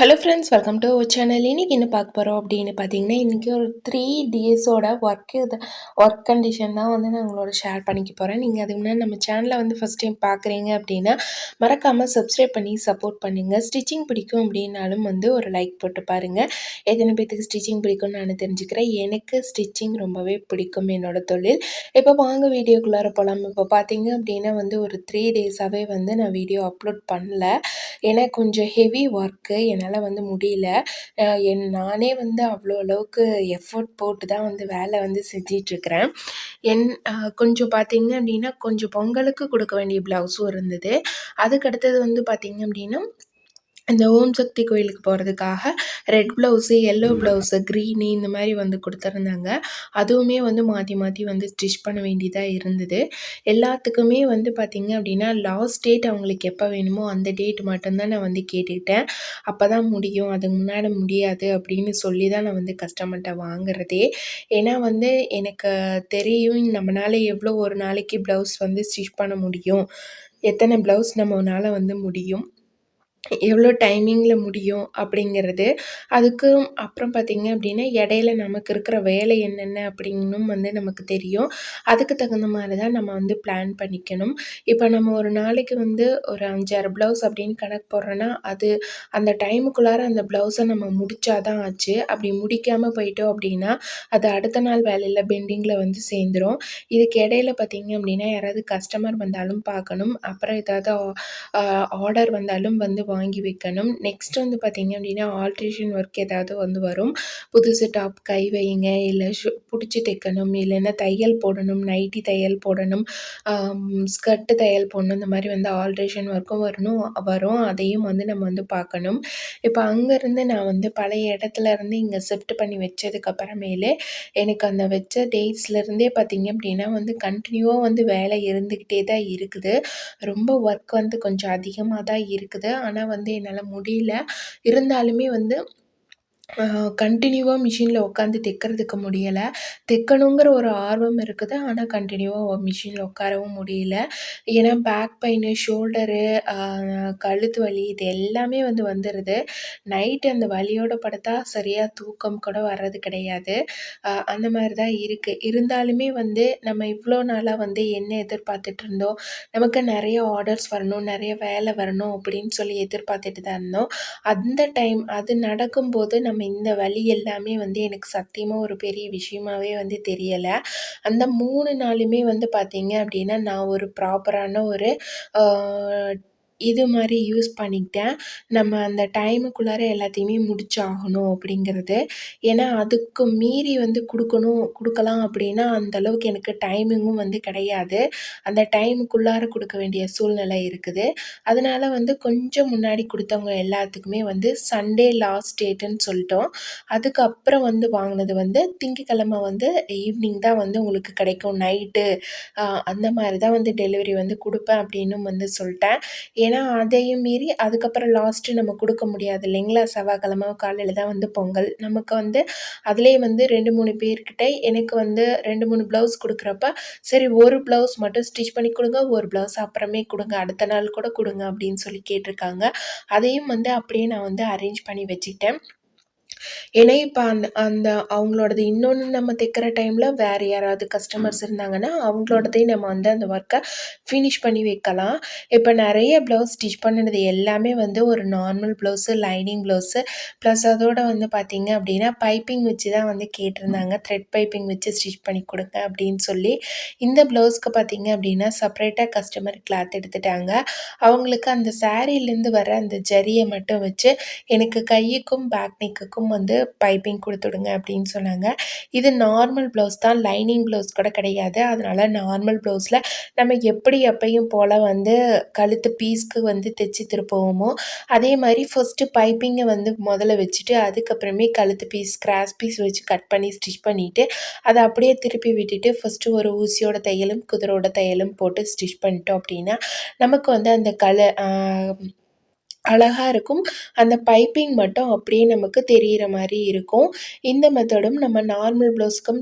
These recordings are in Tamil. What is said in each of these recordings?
Hello friends welcome to our channel இன்றைக்கி என்ன பார்க்க போகிறோம் அப்படின்னு பார்த்தீங்கன்னா இன்றைக்கி ஒரு த்ரீ டேஸோட ஒர்க் இது ஒர்க் கண்டிஷன் தான் வந்து நான் உங்களோட ஷேர் பண்ணிக்க போகிறேன் நீங்கள் அதுக்கு முன்னாடி நம்ம சேனலை வந்து ஃபஸ்ட் டைம் பார்க்குறீங்க அப்படின்னா மறக்காமல் சப்ஸ்கிரைப் பண்ணி சப்போர்ட் பண்ணுங்கள் ஸ்டிச்சிங் பிடிக்கும் அப்படின்னாலும் வந்து ஒரு லைக் போட்டு பாருங்கள் எத்தனை பேத்துக்கு ஸ்டிச்சிங் பிடிக்கும்னு நான் தெரிஞ்சுக்கிறேன். எனக்கு ஸ்டிச்சிங் ரொம்பவே பிடிக்கும் என்னோடய தொழில். இப்போ வாங்க வீடியோக்குள்ளார போகலாம் இப்போ பார்த்தீங்க அப்படின்னா வந்து ஒரு த்ரீ டேஸாகவே வந்து நான் வீடியோ அப்லோட் பண்ணல. ஏன்னா கொஞ்சம் ஹெவி ஒர்க்கு என்னால் வந்து முடியல. என் நானே வந்து அவ்வளோ அளவுக்கு எஃபோர்ட் போட்டு தான் வந்து வேலை வந்து செஞ்சிட்ருக்கிறேன். என் கொஞ்சம் பார்த்திங்க அப்படின்னா கொஞ்சம் பொங்கலுக்கு கொடுக்க வேண்டிய ப்ளவுஸும் இருந்தது. அதுக்கடுத்தது வந்து பார்த்திங்க அப்படின்னா இந்த ஓம் சக்தி கோயிலுக்கு போகிறதுக்காக red blouse yellow blouse green இந்த மாதிரி வந்து கொடுத்துருந்தாங்க. அதுவுமே வந்து மாற்றி மாற்றி வந்து ஸ்டிச் பண்ண வேண்டியதாக இருந்தது. எல்லாத்துக்குமே வந்து பார்த்திங்க அப்படின்னா லாஸ்ட் டேட் அவங்களுக்கு எப்போ வேணுமோ அந்த டேட் மட்டும்தான் நான் வந்து கேட்டுக்கிட்டேன். அப்போ தான் முடியும். அதுக்கு முன்னாடி முடியாது அப்படின்னு சொல்லி தான் நான் வந்து கஸ்டமர்கிட்ட வாங்குறதே. ஏன்னா வந்து எனக்கு தெரியும் நம்மளால் எவ்வளோ ஒரு நாளைக்கு ப்ளவுஸ் வந்து ஸ்டிச் பண்ண முடியும். எத்தனை ப்ளவுஸ் நம்மளால் வந்து முடியும். எவ்வளோ டைமிங்கில் முடியும் அப்படிங்கிறது. அதுக்கு அப்புறம் பார்த்திங்க அப்படின்னா இடையில நமக்கு இருக்கிற வேலை என்னென்ன அப்படின்னும் வந்து நமக்கு தெரியும். அதுக்கு தகுந்த மாதிரி தான் நம்ம வந்து பிளான் பண்ணிக்கணும். இப்போ நம்ம ஒரு நாளைக்கு வந்து ஒரு அஞ்சாறு ப்ளவுஸ் அப்படின்னு கணக்கு போடுறோன்னா அது அந்த டைமுக்குள்ளார அந்த ப்ளவுஸை நம்ம முடித்தா தான் ஆச்சு. அப்படி முடிக்காமல் போயிட்டோம் அப்படின்னா அது அடுத்த நாள் வேலையில் பெண்டிங்கில் வந்து சேர்ந்துடும் இதுக்கு இடையில பார்த்திங்க அப்படின்னா யாராவது கஸ்டமர் வந்தாலும் பார்க்கணும். அப்புறம் ஏதாவது ஆர்டர் வந்தாலும் வந்து வாங்கி வைக்கணும். நெக்ஸ்ட் வந்து பார்த்திங்க அப்படின்னா ஆல்ட்ரேஷன் ஒர்க் ஏதாவது வந்து வரும். புதுசு டாப் கை வைங்க இல்லை ஷு பிடிச்சி தைக்கணும். இல்லைன்னா தையல் போடணும். நைட்டி தையல் போடணும். ஸ்கர்ட்டு தையல் போடணும். இந்த மாதிரி வந்து ஆல்ட்ரேஷன் ஒர்க்கும் வரணும் வரும். அதையும் வந்து நம்ம வந்து பார்க்கணும். இப்போ அங்கேருந்து நான் வந்து பழைய இடத்துல இருந்து இங்கே ஷிஃப்ட் பண்ணி வச்சதுக்கப்புறமேலே எனக்கு அந்த வச்ச டேட்ஸ்லேருந்தே பார்த்திங்க அப்படின்னா வந்து கண்டினியூவாக வந்து வேலை இருந்துக்கிட்டே தான் இருக்குது. ரொம்ப ஒர்க் வந்து கொஞ்சம் அதிகமாக தான் இருக்குது. ஆனால் வந்து என்னால் முடியல. இருந்தாலுமே வந்து கண்டினியூவாக மிஷினில் உட்காந்து தைக்கிறதுக்கு முடியலை. தைக்கணுங்கிற ஒரு ஆர்வம் இருக்குது. ஆனால் கண்டினியூவாக மிஷினில் உட்காரவும் முடியல. ஏன்னா பேக் பெயினு ஷோல்டரு கழுத்து வலி இது எல்லாமே வந்து வந்துடுது நைட்டு அந்த வலியோட படுத்தா சரியாக தூக்கம் கூட வர்றது கிடையாது. அந்த மாதிரி தான் இருக்குது இருந்தாலுமே வந்து நம்ம இவ்வளோ நாளாக வந்து என்ன எதிர்பார்த்துட்டு இருந்தோம்? நமக்கு நிறைய ஆர்டர்ஸ் வரணும் நிறைய வேலை வரணும் அப்படின்னு சொல்லி எதிர்பார்த்துட்டு தான் இருந்தோம். அந்த டைம் அது நடக்கும்போது நம்ம நம்ம இந்த வழி எல்லாமே வந்து எனக்கு சத்தியமாக ஒரு பெரிய விஷயமாவே வந்து தெரியலை. அந்த மூணு நாளுமே வந்து பார்த்திங்க அப்படின்னா நான் ஒரு ப்ராப்பரான ஒரு இது மாதிரி யூஸ் பண்ணிக்கிட்டேன். நம்ம அந்த டைமுக்குள்ளார எல்லாத்தையுமே முடிச்சாகணும் அப்படிங்கிறது. ஏன்னா அதுக்கு மீறி வந்து கொடுக்கணும் கொடுக்கலாம் அப்படின்னா அந்தளவுக்கு எனக்கு டைமிங்கும் வந்து கிடையாது. அந்த டைமுக்குள்ளார கொடுக்க வேண்டிய சூழ்நிலை இருக்குது. அதனால் வந்து கொஞ்சம் முன்னாடி கொடுத்தவங்க எல்லாத்துக்குமே வந்து சண்டே லாஸ்ட் டேட்டுன்னு சொல்லிட்டோம். அதுக்கப்புறம் வந்து வாங்கினது வந்து திங்கக்கிழமை வந்து ஈவினிங் தான் வந்து உங்களுக்கு கிடைக்கும். நைட்டு அந்த மாதிரி தான் வந்து டெலிவரி வந்து கொடுப்பேன் அப்படின்னும் வந்து சொல்லிட்டேன். ஏன்னா அதையும் மீறி அதுக்கப்புறம் லாஸ்ட்டு நம்ம கொடுக்க முடியாது இல்லைங்களா? செவ்வாய்க்கிழமை காலையில் தான் வந்து பொங்கல். நமக்கு வந்து அதுலேயே வந்து ரெண்டு மூணு பேர்கிட்ட எனக்கு வந்து ரெண்டு மூணு ப்ளவுஸ் கொடுக்குறப்ப சரி ஒரு ப்ளவுஸ் மட்டும் ஸ்டிச் பண்ணி கொடுங்க ஒரு ப்ளவுஸ் அப்புறமே கொடுங்க அடுத்த நாள் கூட கொடுங்க அப்படின்னு சொல்லி கேட்டிருக்காங்க. அதையும் வந்து அப்படியே நான் வந்து அரேஞ்ச் பண்ணி வச்சுக்கிட்டேன். ஏன்னா இப்போ அந்த அந்த அவங்களோடது இன்னொன்று நம்ம தைக்கிற டைமில் வேறு யாராவது கஸ்டமர்ஸ் இருந்தாங்கன்னா அவங்களோடதையும் நம்ம வந்து அந்த ஒர்க்கை ஃபினிஷ் பண்ணி வைக்கலாம். இப்போ நிறைய ப்ளவுஸ் ஸ்டிச் பண்ணினது எல்லாமே வந்து ஒரு normal blouse lining blouse plus அதோடு வந்து பார்த்திங்க அப்படின்னா பைப்பிங் வச்சு தான் வந்து கேட்டிருந்தாங்க. த்ரெட் பைப்பிங் வச்சு ஸ்டிச் பண்ணி கொடுங்க அப்படின்னு சொல்லி. இந்த ப்ளவுஸ்க்கு பார்த்திங்க அப்படின்னா செப்பரேட்டாக கஸ்டமர் கிளாத் எடுத்துட்டாங்க. அவங்களுக்கு அந்த சாரீலேருந்து வர அந்த ஜரியை மட்டும் வச்சு எனக்கு கையுக்கும் பேக் நெக்குக்கும் வந்து பைப்பிங் கொடுத்துடுங்க அப்படின்னு சொன்னாங்க. இது நார்மல் ப்ளவுஸ் தான் லைனிங் ப்ளவுஸ் கூட கிடையாது. அதனால் நார்மல் ப்ளவுஸில் நம்ம எப்படி எப்பையும் போல் வந்து கழுத்து பீஸ்க்கு வந்து தைச்சி திருப்பவோமோ அதே மாதிரி ஃபஸ்ட்டு பைப்பிங்கை வந்து முதல்ல வச்சுட்டு அதுக்கப்புறமே கழுத்து பீஸ் கிராஸ் பீஸ் வச்சு கட் பண்ணி ஸ்டிச் பண்ணிவிட்டு அதை அப்படியே திருப்பி விட்டுட்டு ஃபஸ்ட்டு ஒரு ஊசியோட தையலும் குதிரோட தையலும் போட்டு ஸ்டிச் பண்ணிட்டோம் அப்படின்னா நமக்கு வந்து அந்த கல அழகாக இருக்கும். அந்த பைப்பிங் மட்டும் அப்படியே நமக்கு தெரிகிற மாதிரி இருக்கும். இந்த மெத்தடும் நம்ம நார்மல் ப்ளவுஸ்க்கும்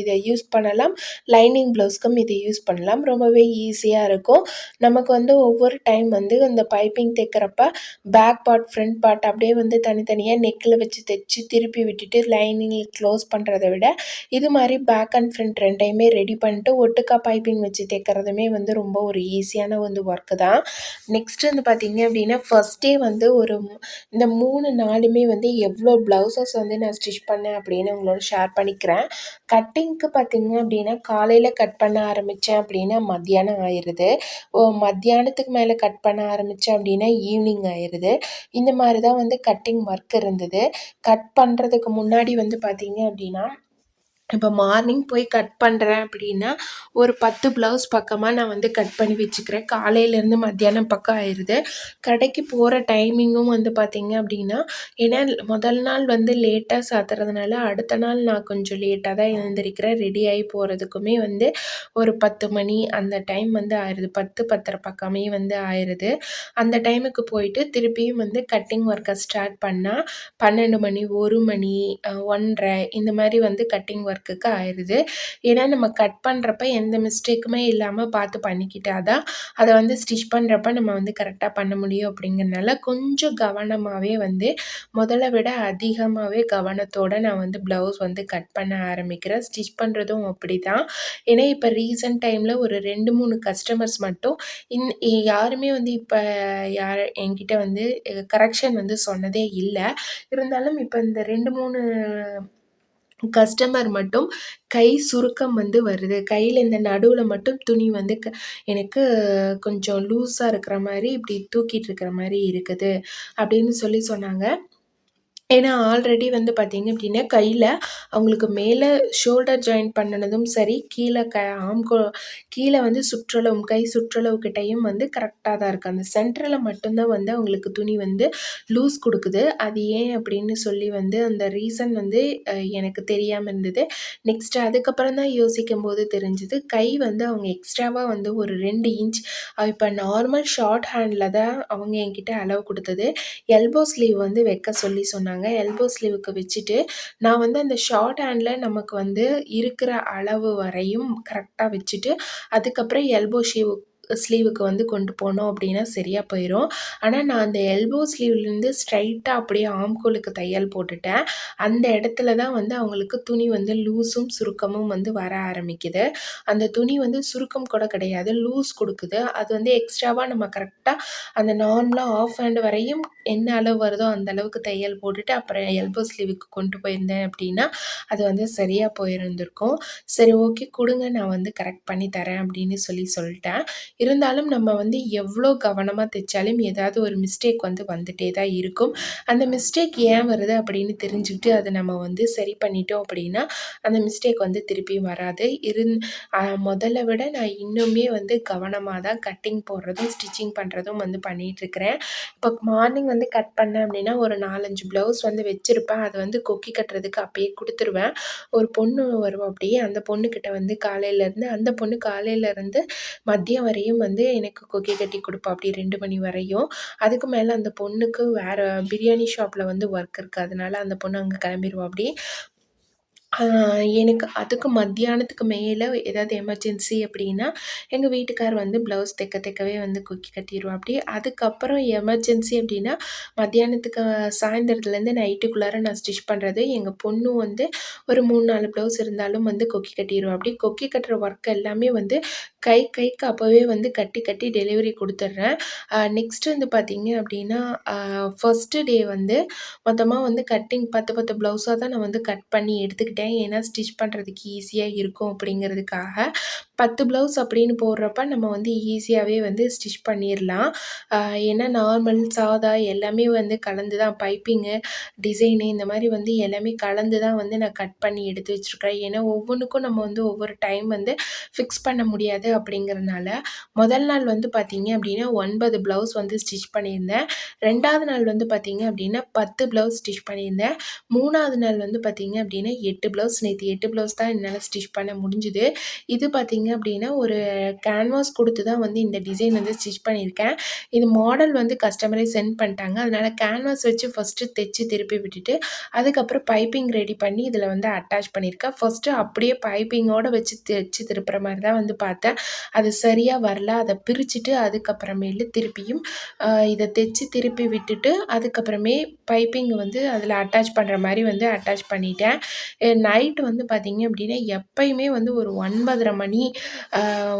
இதை யூஸ் பண்ணலாம். லைனிங் ப்ளவுஸ்க்கும் இதை யூஸ் பண்ணலாம். ரொம்பவே ஈஸியாக இருக்கும். நமக்கு வந்து ஒவ்வொரு டைம் வந்து அந்த பைப்பிங் தைக்கிறப்ப பேக் பார்ட் ஃப்ரண்ட் பார்ட் அப்படியே வந்து தனித்தனியாக நெக்கில் வச்சு தைச்சி திருப்பி விட்டுட்டு லைனிங்கில் க்ளோஸ் பண்ணுறத விட இது மாதிரி பேக் அண்ட் ஃப்ரண்ட் ரெண்டையுமே ரெடி பண்ணிட்டு ஒட்டுக்கா பைப்பிங் வச்சு தைக்கிறதுமே வந்து ரொம்ப ஒரு ஈஸியான வந்து ஒர்க்கு தான். நெக்ஸ்ட் வந்து பார்த்திங்க அப்படின்னா ஃபர்ஸ்ட் ஃபஸ்ட்டே வந்து ஒரு இந்த மூணு நாளுமே வந்து எவ்வளோ ப்ளவுசஸ் வந்து நான் ஸ்டிச் பண்ணேன் அப்படின்னு உங்களோட ஷேர் பண்ணிக்கிறேன். கட்டிங்க்கு பார்த்திங்க அப்படின்னா காலையில் கட் பண்ண ஆரம்பித்தேன் அப்படின்னா மத்தியானம் ஆயிடுது ஓ மத்தியானத்துக்கு மேலே கட் பண்ண ஆரம்பித்தேன் அப்படின்னா ஈவினிங் ஆயிடுது இந்த மாதிரி தான் வந்து கட்டிங் ஒர்க் இருந்தது. கட் பண்ணுறதுக்கு முன்னாடி வந்து பார்த்திங்க அப்படின்னா இப்போ மார்னிங் போய் கட் பண்ணுறேன் அப்படின்னா ஒரு பத்து ப்ளவுஸ் பக்கமாக நான் வந்து கட் பண்ணி வச்சுக்கிறேன். காலையிலேருந்து மத்தியானம் பக்கம் ஆயிடுது கடைக்கு போகிற டைமிங்கும் வந்து பார்த்திங்க அப்படின்னா ஏன்னா முதல் நாள் வந்து லேட்டாக சாத்துறதுனால அடுத்த நாள் நான் கொஞ்சம் லேட்டாக தான் எழுந்திரிக்கிறேன். ரெடி ஆகி போகிறதுக்குமே வந்து ஒரு பத்து மணி அந்த டைம் வந்து ஆயிடுது பத்து பத்தரை பக்கமே வந்து ஆயிடுது அந்த டைமுக்கு போயிட்டு திருப்பியும் வந்து கட்டிங் ஒர்க்கை ஸ்டார்ட் பண்ணால் பன்னெண்டு மணி ஒரு மணி ஒன்றரை இந்த மாதிரி வந்து கட்டிங் ஒர்க் மார்க்குக்கு ஆயிடுது ஏன்னா நம்ம கட் பண்ணுறப்ப எந்த மிஸ்டேக்குமே இல்லாமல் பார்த்து பண்ணிக்கிட்டா தான் அதை வந்து ஸ்டிச் பண்ணுறப்ப நம்ம வந்து கரெக்டாக பண்ண முடியும் அப்படிங்கிறனால கொஞ்சம் கவனமாகவே வந்து முதல்ல விட அதிகமாகவே கவனத்தோடு நான் வந்து ப்ளவுஸ் வந்து கட் பண்ண ஆரம்பிக்கிறேன். ஸ்டிச் பண்ணுறதும் அப்படி தான் ஏன்னா இப்போ ரீசன்ட் டைமில் ஒரு ரெண்டு மூணு கஸ்டமர்ஸ் மட்டும் இன் யாருமே வந்து இப்போ யார் என்கிட்ட வந்து கரெக்ஷன் வந்து சொன்னதே இல்லை. இருந்தாலும் இப்போ இந்த ரெண்டு மூணு கஸ்டமர் மட்டும் கை சுருக்கம் வந்து வருது. கையில் இந்த நடுவில் மட்டும் துணி வந்து க எனக்கு கொஞ்சம் லூஸாக இருக்கிற மாதிரி இப்படி தூக்கிட்டு இருக்கிற மாதிரி இருக்குது அப்படின்னு சொல்லி சொன்னாங்க. ஏன்னா ஆல்ரெடி வந்து பார்த்திங்க அப்படின்னா கையில் அவங்களுக்கு மேலே ஷோல்டர் ஜாயின் பண்ணினதும் சரி கீழே க ஆம்கோ கீழே வந்து சுற்றளவும் கை சுற்றளவு கிட்டையும் வந்து கரெக்டாக தான் இருக்குது அந்த சென்டரில் மட்டும்தான் வந்து அவங்களுக்கு துணி வந்து லூஸ் கொடுக்குது. அது ஏன் அப்படின்னு சொல்லி வந்து அந்த ரீசன் வந்து எனக்கு தெரியாமல் இருந்தது. நெக்ஸ்ட்டு அதுக்கப்புறம் தான் யோசிக்கும் போது தெரிஞ்சுது கை வந்து அவங்க எக்ஸ்ட்ராவாக வந்து ஒரு ரெண்டு இன்ச் இப்போ நார்மல் ஷார்ட் ஹேண்டில் தான் அவங்க என்கிட்ட அளவு கொடுத்தது. எல்போ ஸ்லீவ் வந்து வைக்க சொல்லி சொன்னாங்க. சொன்னாங்க எல்போ ஸ்லீவுக்கு வச்சுட்டு நான் வந்து அந்த ஷார்ட் ஹேண்டில் நமக்கு வந்து இருக்கிற அளவு வரையும் கரெக்டாக வச்சுட்டு அதுக்கப்புறம் எல்போ ஷீவ் ஸ்லீவுக்கு வந்து கொண்டு போனோம் அப்படின்னா சரியாக போயிடும் ஆனால் நான் அந்த எல்போ ஸ்லீவ்லேருந்து ஸ்ட்ரைட்டாக அப்படியே ஆம்கோலுக்கு தையல் போட்டுட்டேன். அந்த இடத்துல தான் வந்து அவங்களுக்கு துணி வந்து லூஸும் சுருக்கமும் வந்து வர ஆரம்பிக்குது. அந்த துணி வந்து சுருக்கம் கூட கிடையாது லூஸ் கொடுக்குது. அது வந்து எக்ஸ்ட்ராவாக நம்ம கரெக்டாக அந்த நார்மலாக ஆஃப் ஹேண்ட் வரையும் என்ன அளவு வருதோ அந்த அளவுக்கு தையல் போட்டுட்டு அப்புறம் எல்போ ஸ்லீவுக்கு கொண்டு போயிருந்தேன் அப்படின்னா அது வந்து சரியாக போயிருந்திருக்கும். சரி ஓகே கொடுங்க நான் வந்து கரெக்ட் பண்ணி தரேன் அப்படின்னு சொல்லி சொல்லிட்டேன். இருந்தாலும் நம்ம வந்து எவ்வளோ கவனமாக தைச்சாலும் ஏதாவது ஒரு மிஸ்டேக் வந்து வந்துகிட்டே தான் இருக்கும். அந்த மிஸ்டேக் ஏன் வருது அப்படின்னு தெரிஞ்சுக்கிட்டு அதை நம்ம வந்து சரி பண்ணிட்டோம் அப்படின்னா அந்த மிஸ்டேக் வந்து திருப்பியும் வராது. இருந் முதல்ல விட நான் இன்னுமே வந்து கவனமாக தான் கட்டிங் போடுறதும் ஸ்டிச்சிங் பண்ணுறதும் வந்து பண்ணிகிட்ருக்கிறேன் இப்போ மார்னிங் வந்து கட் பண்ணேன் அப்படின்னா ஒரு நாலஞ்சு ப்ளவுஸ் வந்து வச்சுருப்பேன். அதை வந்து கொக்கி கட்டுறதுக்கு அப்பயே கொடுத்துருவேன். ஒரு பொண்ணு வரும் அப்படியே அந்த பொண்ணுக்கிட்ட வந்து காலையிலேருந்து அந்த பொண்ணு காலையிலேருந்து மதியம் வரையும் வரையும் வந்து எனக்கு கொக்கி கட்டி கொடுப்பா அப்படி ரெண்டு மணி வரையும். அதுக்கு மேலே அந்த பொண்ணுக்கு வேறு பிரியாணி ஷாப்பில் வந்து ஒர்க் இருக்குது அதனால அந்த பொண்ணு அங்கே கிளம்பிடுவா அப்படி எனக்கு அதுக்கு மத்தியானத்துக்கு மேலே ஏதாவது எமர்ஜென்சி அப்படின்னா எங்கள் வீட்டுக்கார் வந்து ப்ளவுஸ் தைக்க தைக்கவே வந்து கொக்கி கட்டிடுவாப்படி அதுக்கப்புறம் எமர்ஜென்சி அப்படின்னா மத்தியானத்துக்கு சாயந்தரத்துலேருந்து நைட்டுக்குள்ளார நான் ஸ்டிச் பண்ணுறது எங்கள் பொண்ணு வந்து ஒரு மூணு நாலு ப்ளவுஸ் இருந்தாலும் வந்து கொக்கி கட்டிடுவா அப்படி கொக்கி கட்டுற ஒர்க் எல்லாமே வந்து கை கைக்கு அப்போவே வந்து கட்டி கட்டி டெலிவரி கொடுத்துட்றேன். நெக்ஸ்ட்டு வந்து பார்த்திங்க அப்படின்னா ஃபஸ்ட்டு டே வந்து மொத்தமாக வந்து கட்டிங் பத்து பத்து ப்ளவுஸாக தான் நான் வந்து கட் பண்ணி எடுத்துக்கிட்டேன். ஏன்னா ஸ்டிச் பண்ணுறதுக்கு ஈஸியாக இருக்கும் அப்படிங்கிறதுக்காக பத்து ப்ளவுஸ் அப்படின்னு போடுறப்ப நம்ம வந்து ஈஸியாகவே வந்து ஸ்டிச் பண்ணிடலாம். ஏன்னா நார்மல் சாதா எல்லாமே வந்து கலந்து தான் பைப்பிங்கு டிசைனு இந்த மாதிரி வந்து எல்லாமே கலந்து தான் வந்து நான் கட் பண்ணி எடுத்து வச்சுருக்கிறேன். ஏன்னா ஒவ்வொன்றுக்கும் நம்ம வந்து ஒவ்வொரு டைம் வந்து ஃபிக்ஸ் பண்ண முடியாது அப்படிங்கிறனால முதல் நாள் வந்து பார்த்திங்க அப்படின்னா ஒன்பது ப்ளவுஸ் வந்து ஸ்டிச் பண்ணியிருந்தேன். ரெண்டாவது நாள் வந்து பார்த்திங்க அப்படின்னா பத்து ப்ளவுஸ் ஸ்டிச் பண்ணியிருந்தேன். மூணாவது நாள் வந்து பார்த்திங்க அப்படின்னா எட்டு ப்ளவுஸ் நேற்று எட்டு ப்ளவுஸ் தான் என்னால் ஸ்டிச் பண்ண முடிஞ்சுது. இது பார்த்தீங்க அப்படின்னா ஒரு கேன்வாஸ் கொடுத்து தான் வந்து இந்த டிசைன் வந்து ஸ்டிச் பண்ணியிருக்கேன். இது மாடல் வந்து கஸ்டமரே சென்ட் பண்ணிட்டாங்க. அதனால் கேன்வாஸ் வச்சு ஃபஸ்ட்டு தைச்சி திருப்பி விட்டுட்டு அதுக்கப்புறம் பைப்பிங் ரெடி பண்ணி இதில் வந்து அட்டாச் பண்ணியிருக்கேன். ஃபஸ்ட்டு அப்படியே பைப்பிங்கோடு வச்சு தைச்சி திருப்புற மாதிரி தான் வந்து பார்த்தேன். அது சரியாக வரல. அதை பிரிச்சுட்டு அதுக்கப்புறமேலு திருப்பியும் இதை தைச்சி திருப்பி விட்டுட்டு அதுக்கப்புறமே பைப்பிங் வந்து அதில் அட்டாச் பண்ணுற மாதிரி வந்து அட்டாச் பண்ணிட்டேன். நைட்டு வந்து பார்த்திங்க அப்படின்னா எப்பயுமே வந்து ஒரு ஒன்பதரை மணி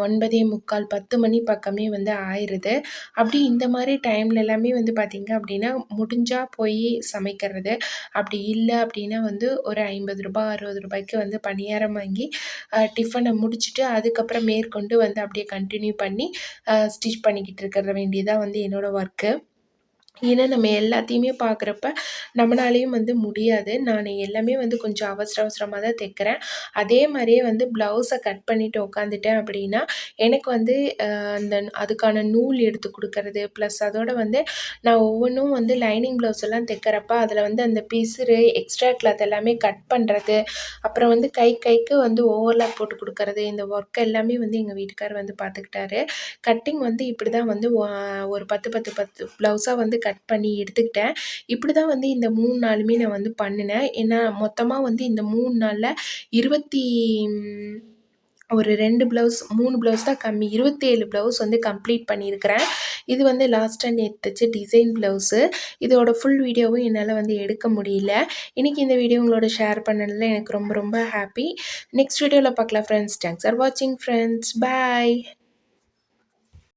ஒன்பதே முக்கால் பத்து மணி பக்கமே வந்து ஆயிடுது அப்படி இந்த மாதிரி டைம்ல எல்லாமே வந்து பார்த்திங்க அப்படின்னா முடிஞ்சால் போய் சமைக்கிறது. அப்படி இல்லை அப்படின்னா வந்து ஒரு ஐம்பது ரூபாய் அறுபது ரூபாய்க்கு வந்து பணியாரம் வாங்கி டிஃபனை முடிச்சுட்டு அதுக்கப்புறம் மேற்கொண்டு வந்து அப்படியே கண்டினியூ பண்ணி ஸ்டிச் பண்ணிக்கிட்டு இருக்கிற வேண்டியதாக வந்து என்னோடய ஒர்க்கு ஏன்னா நம்ம எல்லாத்தையுமே பார்க்குறப்ப நம்மளாலேயும் வந்து முடியாது. நான் எல்லாமே வந்து கொஞ்சம் அவசர அவசரமாக தான் தைக்கிறேன். அதே மாதிரியே வந்து ப்ளவுஸை கட் பண்ணிவிட்டு உட்காந்துட்டேன் அப்படின்னா எனக்கு வந்து அந்த அதுக்கான நூல் எடுத்து கொடுக்கறது ப்ளஸ் அதோட வந்து நான் ஒவ்வொன்றும் வந்து லைனிங் ப்ளவுஸ் எல்லாம் தைக்கிறப்ப அதில் வந்து அந்த பிசுறு எக்ஸ்ட்ரா கிளாத் எல்லாமே கட் பண்ணுறது அப்புறம் வந்து கை கைக்கு வந்து ஓவர்லாக் போட்டு கொடுக்கறது இந்த ஒர்க் எல்லாமே வந்து எங்கள் வீட்டுக்கார் வந்து பார்த்துக்கிட்டாரு. கட்டிங் வந்து இப்படி தான் வந்து ஒரு பத்து பத்து பத்து ப்ளவுஸாக வந்து கட் பண்ணி எடுத்துக்கிட்டேன். இப்படி தான் வந்து இந்த மூணு நாளுமே நான் வந்து பண்ணினேன். ஏன்னா மொத்தமாக வந்து இந்த மூணு நாளில் இருபத்தி ஒரு ரெண்டு ப்ளவுஸ் மூணு ப்ளவுஸ் தான் கம்மி. இருபத்தேழு ப்ளவுஸ் வந்து கம்ப்ளீட் பண்ணியிருக்கிறேன். இது வந்து லாஸ்ட்டாக நேற்று டிசைன் ப்ளவுஸு இதோட ஃபுல் வீடியோவும் என்னால் வந்து எடுக்க முடியல. இன்றைக்கி இந்த வீடியோ உங்களோட ஷேர் பண்ணதில் எனக்கு ரொம்ப ரொம்ப ஹாப்பி நெக்ஸ்ட் வீடியோவில் பார்க்கலாம் ஃப்ரெண்ட்ஸ் தேங்க்ஸ் ஆர் வாட்சிங் ஃப்ரெண்ட்ஸ் பாய்